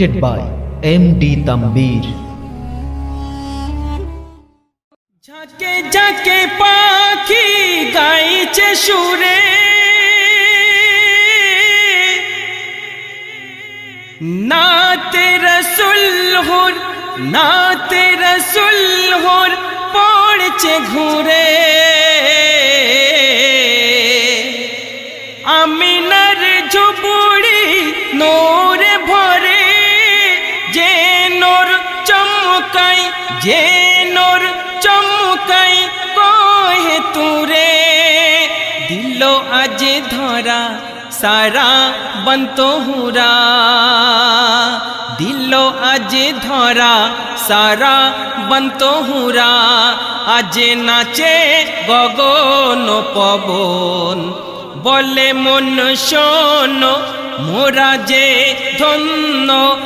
presented by MD Tambir. ঝাঁকে ঝাঁকে পাখি গাইছে সুরে নাতে রসুল হোর নাতে রসুল হোর পড়ছে ঘুরে আমিনার চমকাই, যে নোর চমকাই কহে তুরে। দিল আজ ধরা, সারা বন্ত হুরা। দিল আজ ধরা, সারা বন্ত হুরা। আজ নাচে গগন পবন। বলে মন শোন, মোরা যে ধন্য